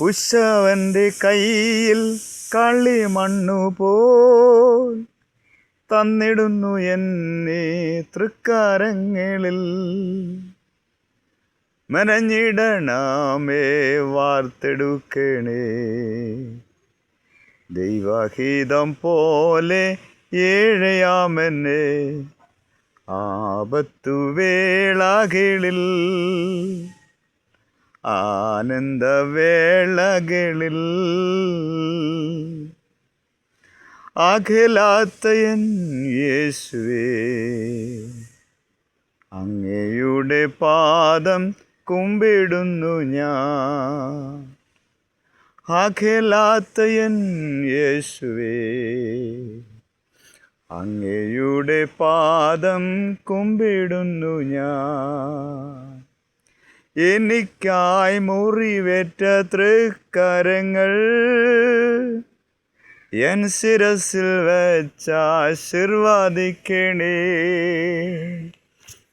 കുശവന്റെ കയ്യിൽ കളിമണ്ണു പോൽ തന്നിടുന്നു എന്നെ തൃക്കാരങ്ങളിൽ. മെനഞ്ഞിടണമേ വാർത്തെടുക്കണേ. ദൈവഹിതം പോലെ ഏഴയാമെന്നെ. ആപത്തു വേളകളിൽ ആനന്ദവേളകളിൽ. അഖിലാത്തയൻ യേശുവേ അങ്ങയുടെ പാദം കുമ്പിടുന്നു ഞാൻ. അഖിലാത്തയൻ യേശുവേ അങ്ങയുടെ പാദം കുമ്പിടുന്നു ഞാൻ. എനിക്കായി മുറിവേറ്റ തൃക്കരങ്ങൾ എൻ ശിരസിൽ വെച്ച ആശീർവാദിക്കണേ.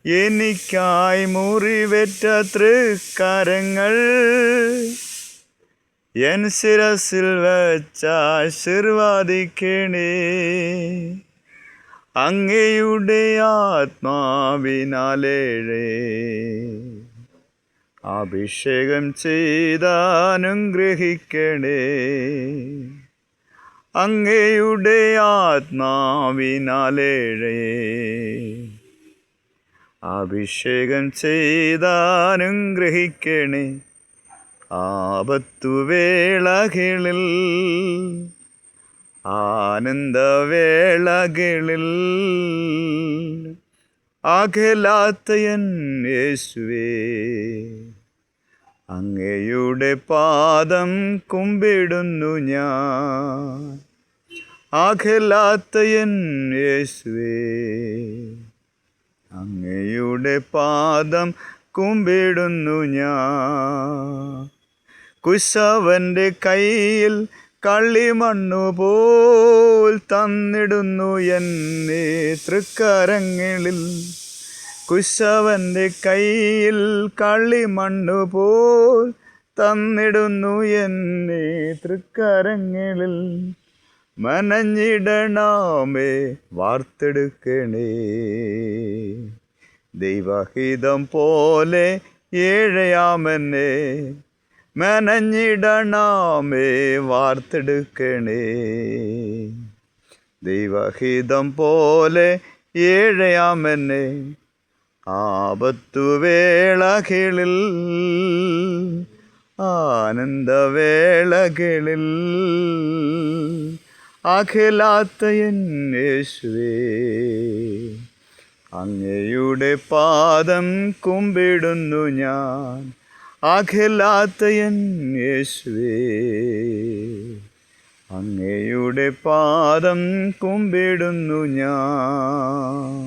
എനിക്കായി മുറിവേറ്റ തൃക്കരങ്ങൾ എൻ ശിരസിൽ വെച്ച ആശീർവാദിക്കണേ. അങ്ങയുടെ ആത്മാവിനാലേഴേ. അഭിഷേകം ചെയ്താനുഗ്രഹിക്കണേ. അങ്ങയുടെ ആത്മാവിനാലേഴേ. അഭിഷേകം ചെയ്താനുഗ്രഹിക്കണേ. ആപത്തുവേളകളിൽ ആനന്ദവേളകളിൽ. അഖിലാത്തയൻ യേശുവേ അങ്ങയുടെ പാദം കുമ്പിടുന്നു ഞാൻ. അഖലാത്തയൻ യേശുവേ അങ്ങയുടെ പാദം കുമ്പിടുന്നു ഞാൻ. കുശവന്റെ കയ്യിൽ കളിമണ്ണു പോൽ തന്നിടുന്നു എന്നെ തൃക്കരങ്ങളിൽ. കുശവന്റെ കയ്യിൽ കളിമണ്ണു പോൽ തന്നിടുന്നു എന്നെ തൃക്കരങ്ങളിൽ. മനഞ്ഞിടണമേ വാർത്തെടുക്കണേ. ദൈവഹിതം പോലെ ഏഴയാമെന്നെ. മെനഞ്ഞിടണമേ വാർത്തെടുക്കണേ. ദൈവഹിതം പോലെ ഏഴയാമെന്നെ ആപത്തുവേളകളിൽ ആനന്ദവേളകളിൽ. അഖിലാത്ത എന്നേശ്വേ അങ്ങയുടെ പാദം കുമ്പിടുന്നു ഞാൻ. അഖിലാത്തയൻ യേശുവേ അങ്ങയുടെ പാദം കുമ്പിടുന്നു ഞാൻ.